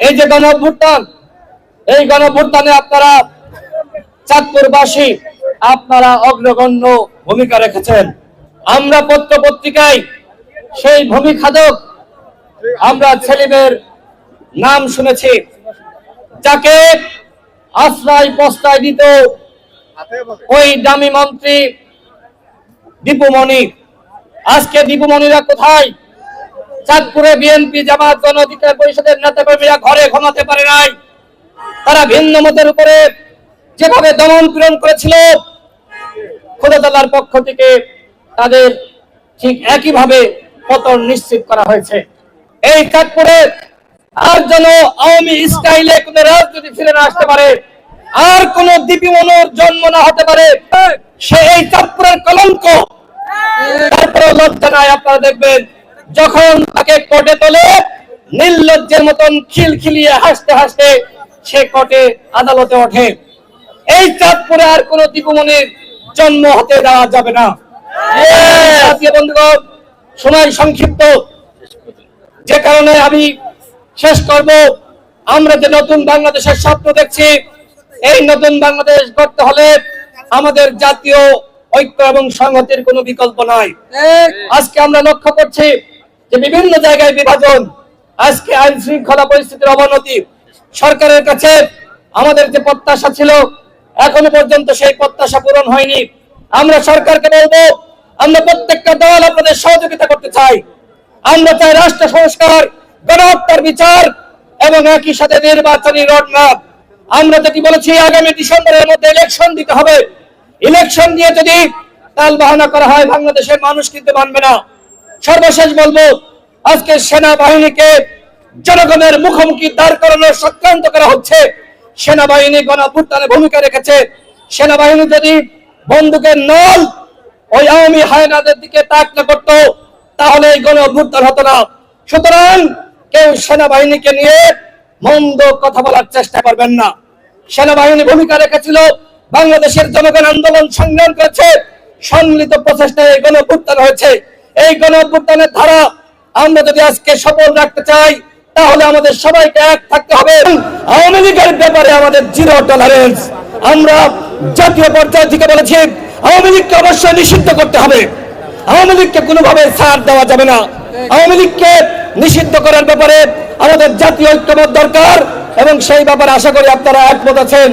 এই যে গণ এই গণ আপনারা চাঁদপুরবাসী, আপনারা অগ্রগণ্য ভূমিকা রেখেছেন। আমরা পত্র পত্রিকায় সেই ভূমিখাদক আমরা ছেলেমেয়ের নাম শুনেছি, যাকে আশ্রয় প্রশ্রয় দিত ওই দামি মন্ত্রী দীপুমণি। আজকে দীপুমণিরা কোথায়? চাঁদপুরে বিএনপি জামাত গণ অধিকার পরিষদের নেতাকর্মীরা ঘরে ঘুমাতে পারে নাই। তারা ভিন্ন মতের উপরে যেভাবে দমন পীড়ন করেছিল খোদাতালার পক্ষ থেকে তাদের ঠিক একইভাবে পতন নিশ্চিত করা হয়েছে। এই চাঁদপুরে আর যেন আওয়ামী স্টাইলে কোন রাজনীতি ফিরে না আসতে পারে, আর কোন দীপিমনোর জন্ম না হতে পারে, সে এই চাঁদপুরের কলঙ্ক। তারপরে লজ্জা নাই, আপনারা দেখবেন যখন তাকে কোর্টে তোলে নির্লজ্জের মতন খিলখিলিয়ে হাসতে হাসতে সে কোর্টে আদালতে ওঠে। এই চাঁদপুরে আর কোন দীপমণির জন্ম হতে দেওয়া যাবে না। বন্ধুগণ সময় সংক্ষিপ্ত। যে কারণে আমি শেষ করব। আমরা যে নতুন বাংলাদেশের স্বপ্ন দেখছি এই নতুন বাংলাদেশ গড়তে হলে আমাদের জাতীয় ঐক্য এবং সংহতির কোনো বিকল্প নাই। আজকে আমরা লক্ষ্য করছি যে বিভিন্ন জায়গায় বিভাজন, আজকে আইন শৃঙ্খলা পরিস্থিতির অবনতি, সরকারের কাছে আমাদের যে প্রত্যাশা ছিল, এখনও পর্যন্ত সেই প্রত্যাশা পূরণ হয়নি। আমরা সরকারকে বলব, আমরা প্রত্যেকটা দল আপনাদের সহযোগিতা করতে চাই। আমরা চাই রাষ্ট্র সংস্কার, গণহত্যার বিচার এবং একই সাথে নির্বাচনী রোডম্যাপ আমরা যেটি বলেছি, আগামী ডিসেম্বরের মধ্যে ইলেকশন দিতে হবে। ইলেকশন দিয়ে যদি তাল বাহানা করা হয়, বাংলাদেশের মানুষ কিন্তু মানবে না। সর্বশেষ বলব, আজকে সেনাবাহিনীকে জনগণের মুখোমুখি দাঁড় করানোর চক্রান্ত করা হচ্ছে। সেনাবাহিনী গণঅভ্যুত্থানে ভূমিকা রেখেছে। সেনাবাহিনী যদি বন্দুকের নল ওই আওয়ামী হায়নাদের দিকে তাক না করতো তাহলে এই গণ অভ্যুত্থান হতো না। সুতরাং কেউ সেনাবাহিনীকে নিয়ে মন্দ কথা বলার চেষ্টা করবেন না। সেনাবাহিনী ভূমিকা রেখেছিল, বাংলাদেশের জনগণ আন্দোলন সংগ্রাম করেছে সম্মিলিত প্রচেষ্টায় এই হয়েছে। এই গণ অভ্যুত্থানের ধারা আমরা যদি আজকে সফল রাখতে চাই, তাহলে আমাদের সবাইকে এক থাকতে হবে। আওয়ামী লীগের ব্যাপারে আমাদের জিরো টলারেন্স আমরা জাতীয় পর্যায় থেকে বলেছি, আওয়ামী লীগকে অবশ্যই নিষিদ্ধ করতে হবে। আওয়ামী লীগকে কোনোভাবে ছাড় দেওয়া যাবে না। আওয়ামী লীগকে নিষিদ্ধ করার ব্যাপারে আমাদের জাতীয় ঐক্যমত দরকার এবং সেই ব্যাপারে আশা করি আপনারা একমত আছেন।